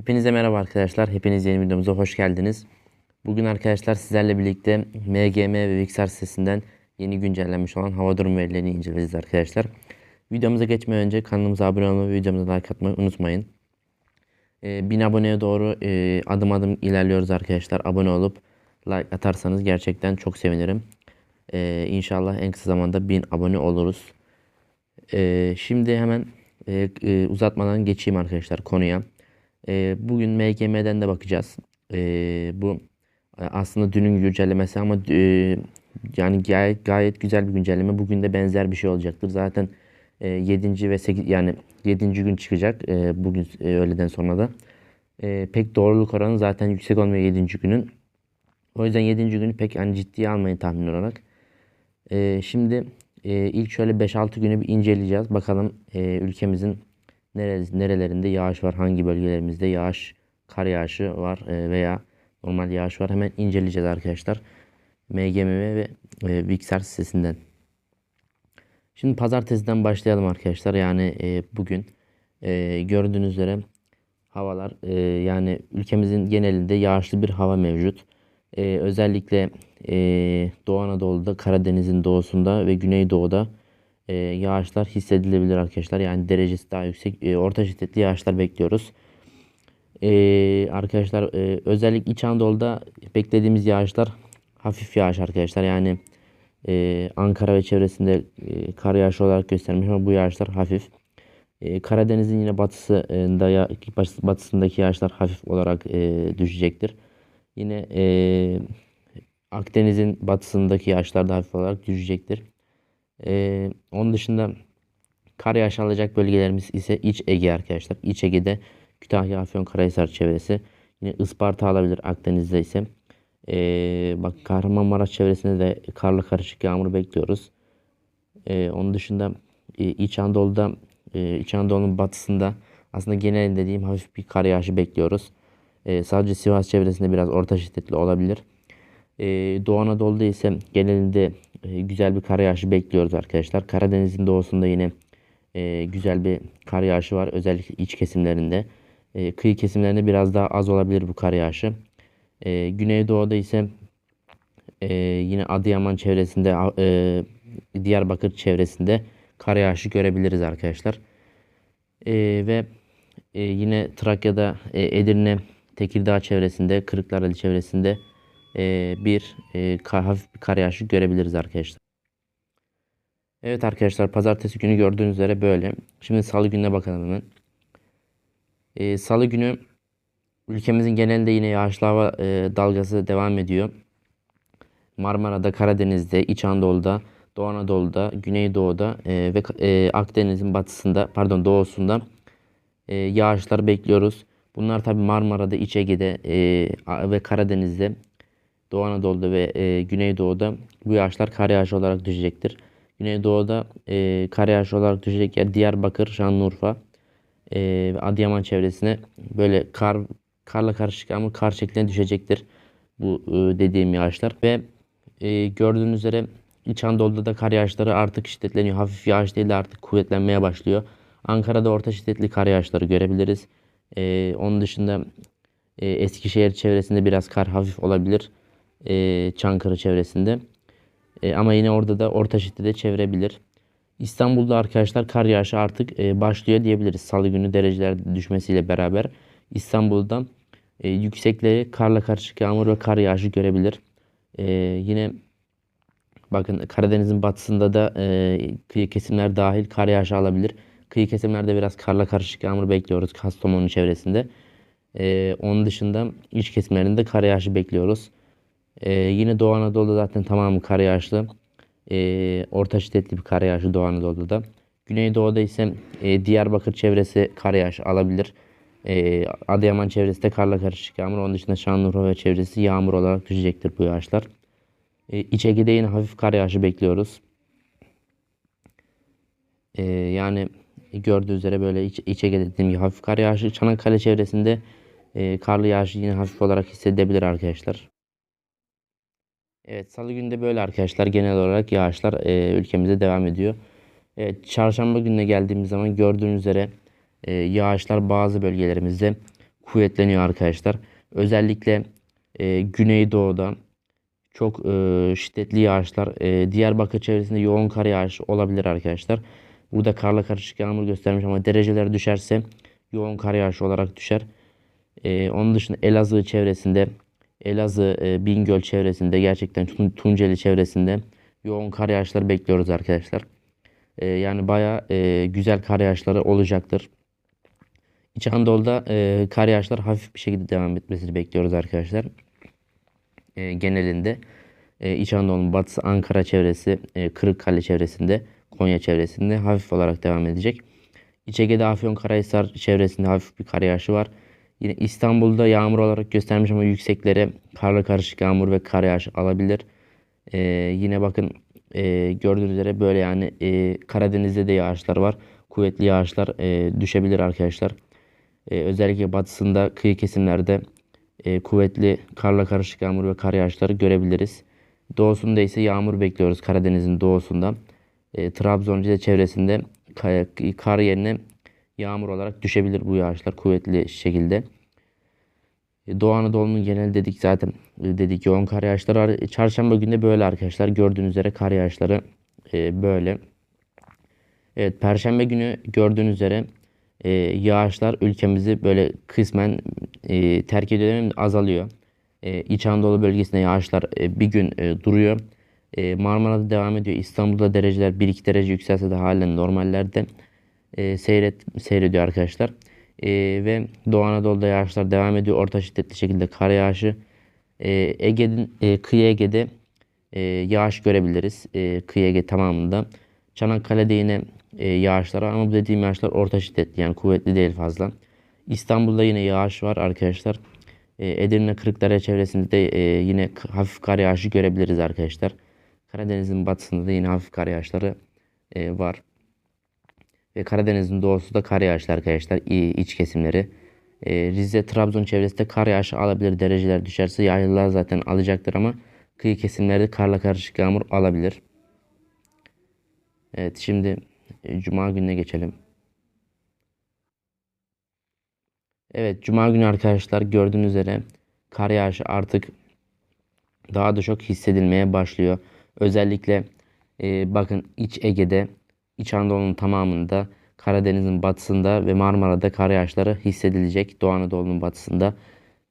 Hepinize merhaba arkadaşlar. Hepiniz yeni videomuza hoş geldiniz. Bugün arkadaşlar sizlerle birlikte MGM ve Vixar sitesinden yeni güncellenmiş olan hava durum verilerini inceleyeceğiz arkadaşlar. Videomuza geçmeden önce kanalımıza abone olmayı ve videomuza like atmayı unutmayın. Ee, 1000 aboneye doğru e, adım adım ilerliyoruz arkadaşlar. Abone olup like atarsanız gerçekten çok sevinirim. Ee, inşallah en kısa zamanda 1000 abone oluruz. Ee, şimdi hemen e, e, uzatmadan geçeyim arkadaşlar konuya. E, bugün MGM'den de bakacağız. E, bu aslında dünün güncellemesi ama e, yani gayet gayet güzel bir güncelleme. Bugün de benzer bir şey olacaktır. Zaten e, 7. ve 8 yani 7. gün çıkacak e, bugün e, öğleden sonra da. E, pek doğruluk oranı zaten yüksek olmuyor 7. günün. O yüzden 7. günü pek hani ciddiye almayın tahmin olarak. E, şimdi e, ilk şöyle 5-6 günü bir inceleyeceğiz. Bakalım e, ülkemizin nerelerinde yağış var, hangi bölgelerimizde yağış, kar yağışı var e, veya normal yağış var. Hemen inceleyeceğiz arkadaşlar. MGMV ve e, Vixar sitesinden. Şimdi pazartesiden başlayalım arkadaşlar. Yani e, bugün e, gördüğünüz üzere havalar yani ülkemizin genelinde yağışlı bir hava mevcut. Özellikle Doğu Anadolu'da, Karadeniz'in doğusunda ve Güneydoğu'da e, yağışlar hissedilebilir arkadaşlar. Yani derecesi daha yüksek, e, orta şiddetli yağışlar bekliyoruz. E, arkadaşlar e, özellikle İç Anadolu'da beklediğimiz yağışlar hafif yağış arkadaşlar. Yani e, Ankara ve çevresinde e, kar yağışı olarak göstermiş ama bu yağışlar hafif. E, Karadeniz'in yine batısında ya, batısındaki yağışlar hafif olarak e, düşecektir. Yine e, Akdeniz'in batısındaki yağışlar da hafif olarak düşecektir. E, onun dışında kar yağışı alacak bölgelerimiz ise İç Ege arkadaşlar. İç Ege'de Kütahya, Afyonkarahisar çevresi. Yine Isparta alabilir Akdeniz'de ise. E, bak Kahramanmaraş çevresinde de karla karışık yağmur bekliyoruz. E, onun dışında e, İç Anadolu'da e, İç Anadolu'nun batısında aslında genel dediğim hafif bir kar yağışı bekliyoruz. E, sadece Sivas çevresinde biraz orta şiddetli olabilir. E, Doğu Anadolu'da ise genelinde e, güzel bir kar yağışı bekliyoruz arkadaşlar. Karadeniz'in doğusunda yine e, güzel bir kar yağışı var. Özellikle iç kesimlerinde. E, kıyı kesimlerinde biraz daha az olabilir bu kar yağışı. E, Güneydoğu'da ise yine Adıyaman çevresinde, Diyarbakır çevresinde kar yağışı görebiliriz arkadaşlar. Ve yine Trakya'da, Edirne, Tekirdağ çevresinde, Kırklareli çevresinde e, bir e, kar, hafif bir kar yağışı görebiliriz arkadaşlar. Evet arkadaşlar pazartesi günü gördüğünüz üzere böyle. Şimdi salı gününe bakalım hemen. E, salı günü ülkemizin genelinde yine yağışlı hava e, dalgası devam ediyor. Marmara'da, Karadeniz'de, İç Anadolu'da, Doğu Anadolu'da, Güneydoğu'da e, ve e, Akdeniz'in batısında, pardon doğusunda e, yağışlar bekliyoruz. Bunlar tabi Marmara'da, İç Ege'de e, ve Karadeniz'de, Doğu Anadolu'da ve e, Güneydoğu'da bu yağışlar kar yağışı olarak düşecektir. Güneydoğu'da e, kar yağışı olarak düşecek yer Diyarbakır, Şanlıurfa e, Adıyaman çevresine böyle kar karla karışık ama kar şeklinde düşecektir bu e, dediğim yağışlar ve e, gördüğünüz üzere İç Anadolu'da da kar yağışları artık şiddetleniyor. Hafif yağış değil de artık kuvvetlenmeye başlıyor. Ankara'da orta şiddetli kar yağışları görebiliriz. E, onun dışında e, Eskişehir çevresinde biraz kar hafif olabilir. E, Çankırı çevresinde. E, ama yine orada da orta şiddete çevirebilir. İstanbul'da arkadaşlar kar yağışı artık e, başlıyor diyebiliriz. Salı günü dereceler düşmesiyle beraber İstanbul'da e, yüksekleri karla karışık yağmur ve kar yağışı görebilir. E, yine bakın Karadeniz'in batısında da e, kıyı kesimler dahil kar yağışı alabilir. Kıyı kesimlerde biraz karla karışık yağmur bekliyoruz Kastamonu çevresinde. E, onun dışında iç kesimlerinde kar yağışı bekliyoruz. E, yine Doğu Anadolu'da zaten tamamı kar yağışlı. E, orta şiddetli bir kar yağışı Doğu Anadolu'da. Güneydoğu'da ise e, Diyarbakır çevresi kar yağışı alabilir. E, Adıyaman çevresi de karla karışık yağmur. Onun dışında Şanlıurfa ve çevresi yağmur olarak düşecektir bu yağışlar. E, İç Ege'de yine hafif kar yağışı bekliyoruz. E, yani gördüğünüz üzere böyle İç, İç Ege'de dediğim gibi hafif kar yağışı. Çanakkale çevresinde e, karlı yağışı yine hafif olarak hissedebilir arkadaşlar. Evet salı günde böyle arkadaşlar genel olarak yağışlar e, ülkemizde devam ediyor. Evet, çarşamba gününe geldiğimiz zaman gördüğünüz üzere e, yağışlar bazı bölgelerimizde kuvvetleniyor arkadaşlar. Özellikle e, Güneydoğu'da çok e, şiddetli yağışlar, e, Diyarbakır çevresinde yoğun kar yağışı olabilir arkadaşlar. Burada karla karışık yağmur göstermiş ama dereceler düşerse yoğun kar yağışı olarak düşer. E, onun dışında Elazığ çevresinde, Elazığ, e, Bingöl çevresinde gerçekten Tun- Tunceli çevresinde yoğun kar yağışları bekliyoruz arkadaşlar. E, yani baya güzel kar yağışları olacaktır. İç Anadolu'da e, kar yağışlar hafif bir şekilde devam etmesini bekliyoruz arkadaşlar. E, genelinde e, İç Anadolu'nun batısı Ankara çevresi, e, Kırıkkale çevresinde, Konya çevresinde hafif olarak devam edecek. İç Ege'de Afyonkarahisar çevresinde hafif bir kar yağışı var. Yine İstanbul'da yağmur olarak göstermiş ama yükseklere karla karışık yağmur ve kar yağışı alabilir. E, yine bakın e, gördüğünüz üzere böyle yani e, Karadeniz'de de yağışlar var. Kuvvetli yağışlar e, düşebilir arkadaşlar. E, özellikle batısında kıyı kesimlerde e, kuvvetli karla karışık yağmur ve kar yağışları görebiliriz. Doğusunda ise yağmur bekliyoruz Karadeniz'in doğusunda. E, Trabzon ve çevresinde kar yerine yağmur olarak düşebilir bu yağışlar kuvvetli şekilde. E, Doğu Anadolu'nun genel dedik zaten e, dedik yoğun kar yağışları. E, Çarşamba günü de böyle arkadaşlar. Gördüğünüz üzere kar yağışları böyle. Evet Perşembe günü gördüğünüz üzere yağışlar ülkemizi böyle kısmen terk ediyor azalıyor. İç Anadolu bölgesinde yağışlar bir gün duruyor. Marmara'da devam ediyor. İstanbul'da dereceler 1-2 derece yükselse de halen normallerde e, seyret, seyrediyor arkadaşlar. E, ve Doğu Anadolu'da yağışlar devam ediyor. Orta şiddetli şekilde kar yağışı. E, Ege'nin e, kıyı Ege'de e, yağış görebiliriz. E, kıyı Ege tamamında. Çanakkale'de yine e, yağışlar ama bu dediğim yağışlar orta şiddetli yani kuvvetli değil fazla. İstanbul'da yine yağış var arkadaşlar. E, Edirne Kırıkkale çevresinde de e, yine hafif kar yağışı görebiliriz arkadaşlar. Karadeniz'in batısında da yine hafif kar yağışları e, var. Ve Karadeniz'in doğusu da kar yağışlı arkadaşlar iç kesimleri. E, Rize, Trabzon çevresinde kar yağışı alabilir. Dereceler düşerse yaylılar zaten alacaktır ama kıyı kesimlerde karla karışık yağmur alabilir. Evet şimdi e, Cuma gününe geçelim. Evet Cuma günü arkadaşlar gördüğünüz üzere kar yağışı artık daha da çok hissedilmeye başlıyor. Özellikle e, bakın İç Ege'de, İç Anadolu'nun tamamında, Karadeniz'in batısında ve Marmara'da kar yağışları hissedilecek. Doğu Anadolu'nun batısında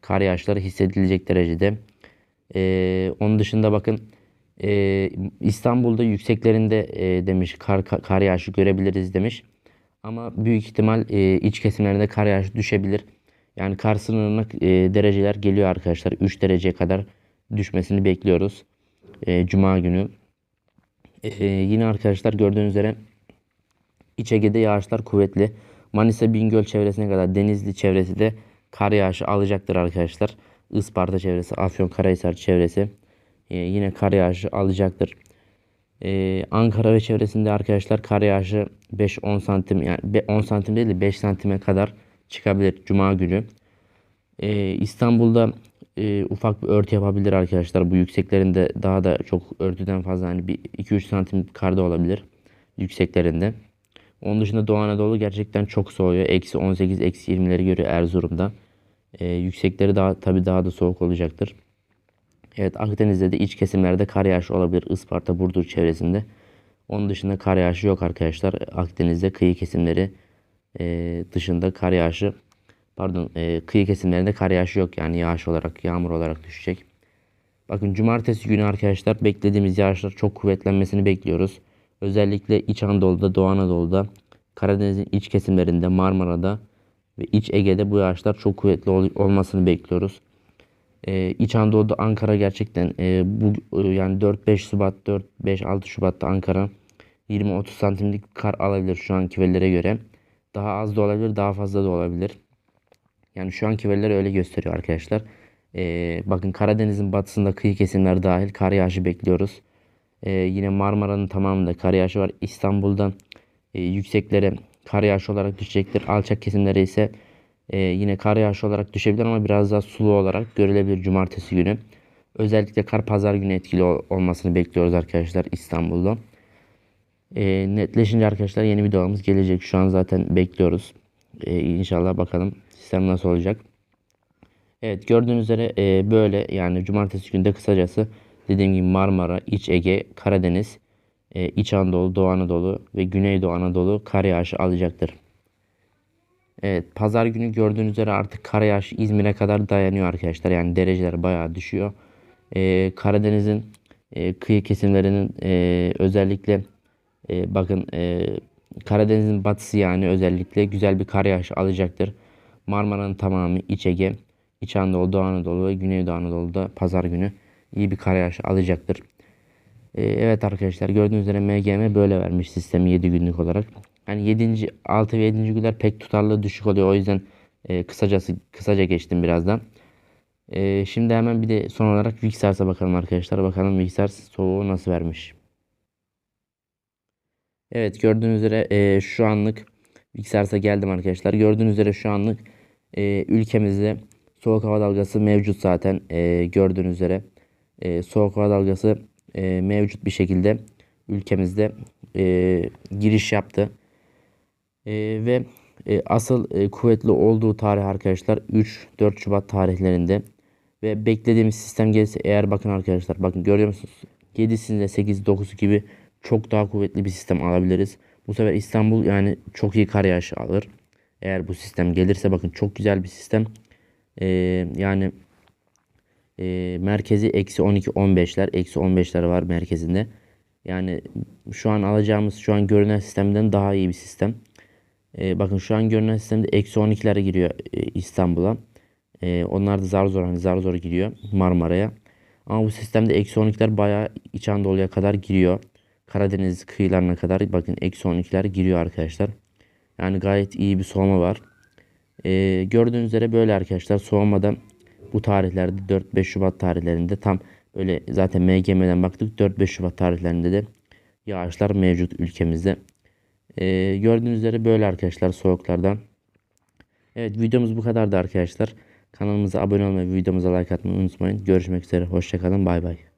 kar yağışları hissedilecek derecede. E, onun dışında bakın e, İstanbul'da yükseklerinde e, demiş kar, kar yağışı görebiliriz demiş. Ama büyük ihtimal e, iç kesimlerinde kar yağışı düşebilir. Yani kar sınırına e, dereceler geliyor arkadaşlar. 3 dereceye kadar düşmesini bekliyoruz. E, Cuma günü. E, yine arkadaşlar gördüğünüz üzere İç Ege'de yağışlar kuvvetli. Manisa Bingöl çevresine kadar Denizli çevresi de kar yağışı alacaktır arkadaşlar. Isparta çevresi, Afyonkarahisar çevresi e, yine kar yağışı alacaktır. E, Ankara ve çevresinde arkadaşlar kar yağışı 5-10 santim yani be- 10 santim değil de 5 santime kadar çıkabilir Cuma günü. E, İstanbul'da e, ufak bir örtü yapabilir arkadaşlar. Bu yükseklerinde daha da çok örtüden fazla hani bir 2-3 santim karda olabilir yükseklerinde. Onun dışında Doğu Anadolu gerçekten çok soğuyor. Eksi 18, eksi 20'leri görüyor Erzurum'da. E, yüksekleri daha tabii daha da soğuk olacaktır. Evet Akdeniz'de de iç kesimlerde kar yağışı olabilir. Isparta, Burdur çevresinde. Onun dışında kar yağışı yok arkadaşlar. Akdeniz'de kıyı kesimleri e, dışında kar yağışı pardon e, kıyı kesimlerinde kar yağışı yok. Yani yağış olarak yağmur olarak düşecek. Bakın cumartesi günü arkadaşlar beklediğimiz yağışlar çok kuvvetlenmesini bekliyoruz. Özellikle İç Anadolu'da, Doğu Anadolu'da, Karadeniz'in iç kesimlerinde, Marmara'da ve İç Ege'de bu yağışlar çok kuvvetli ol- olmasını bekliyoruz. Ee, İç Anadolu'da Ankara gerçekten e, bu e, yani 4-5 Şubat 4-5-6 Şubat'ta Ankara 20-30 santimlik kar alabilir şu anki verilere göre. Daha az da olabilir, daha fazla da olabilir. Yani şu anki veriler öyle gösteriyor arkadaşlar. Ee, bakın Karadeniz'in batısında kıyı kesimler dahil kar yağışı bekliyoruz. Ee, yine Marmara'nın tamamında kar yağışı var. İstanbul'dan e, yükseklere kar yağışı olarak düşecektir. Alçak kesimlere ise e, yine kar yağışı olarak düşebilir ama biraz daha sulu olarak görülebilir cumartesi günü. Özellikle kar pazar günü etkili ol- olmasını bekliyoruz arkadaşlar İstanbul'da. E, netleşince arkadaşlar yeni videolarımız gelecek. Şu an zaten bekliyoruz. E, inşallah bakalım sistem nasıl olacak. Evet gördüğünüz üzere e, böyle yani cumartesi günde kısacası dediğim gibi Marmara, İç Ege, Karadeniz, e, İç Anadolu, Doğu Anadolu ve Güneydoğu Anadolu kar yağışı alacaktır. Evet pazar günü gördüğünüz üzere artık kar yağışı İzmir'e kadar dayanıyor arkadaşlar. Yani dereceler bayağı düşüyor. E, Karadeniz'in e, kıyı kesimlerinin e, özellikle e, bakın e, Karadeniz'in batısı yani özellikle güzel bir kar yağışı alacaktır. Marmara'nın tamamı İç Ege, İç Anadolu, Doğu Anadolu ve Güneydoğu Anadolu'da pazar günü iyi bir kar yağışı alacaktır. Ee, evet arkadaşlar gördüğünüz üzere MGM böyle vermiş sistemi 7 günlük olarak. Yani 7. 6 ve 7. günler pek tutarlı düşük oluyor. O yüzden e, kısacası kısaca geçtim birazdan. E, şimdi hemen bir de son olarak Vixars'a bakalım arkadaşlar. Bakalım Vixars soğuğu nasıl vermiş. Evet gördüğünüz üzere e, şu anlık Vixars'a geldim arkadaşlar. Gördüğünüz üzere şu anlık e, ülkemizde soğuk hava dalgası mevcut zaten. E, gördüğünüz üzere e, soğuk hava dalgası e, mevcut bir şekilde ülkemizde e, giriş yaptı. E, ve e, asıl e, kuvvetli olduğu tarih arkadaşlar 3-4 Şubat tarihlerinde. Ve beklediğimiz sistem gelirse eğer bakın arkadaşlar bakın görüyor musunuz? 7'sinde 8 9 gibi çok daha kuvvetli bir sistem alabiliriz. Bu sefer İstanbul yani çok iyi kar yağışı alır. Eğer bu sistem gelirse bakın çok güzel bir sistem. Ee, yani e, merkezi eksi 12 15'ler eksi 15'ler var merkezinde. Yani şu an alacağımız şu an görünen sistemden daha iyi bir sistem. Ee, bakın şu an görünen sistemde eksi 12'lere giriyor e, İstanbul'a. Ee, onlar da zar zor hani zar zor giriyor Marmara'ya. Ama bu sistemde eksi 12'ler bayağı İç Anadolu'ya kadar giriyor. Karadeniz kıyılarına kadar bakın eksi 12'ler giriyor arkadaşlar. Yani gayet iyi bir soğuma var. Ee, gördüğünüz üzere böyle arkadaşlar soğumada bu tarihlerde 4-5 Şubat tarihlerinde tam böyle zaten MGM'den baktık 4-5 Şubat tarihlerinde de yağışlar mevcut ülkemizde. Ee, gördüğünüz üzere böyle arkadaşlar soğuklardan. Evet videomuz bu kadardı arkadaşlar. Kanalımıza abone olmayı, videomuza like atmayı unutmayın. Görüşmek üzere. Hoşçakalın. Bay bay.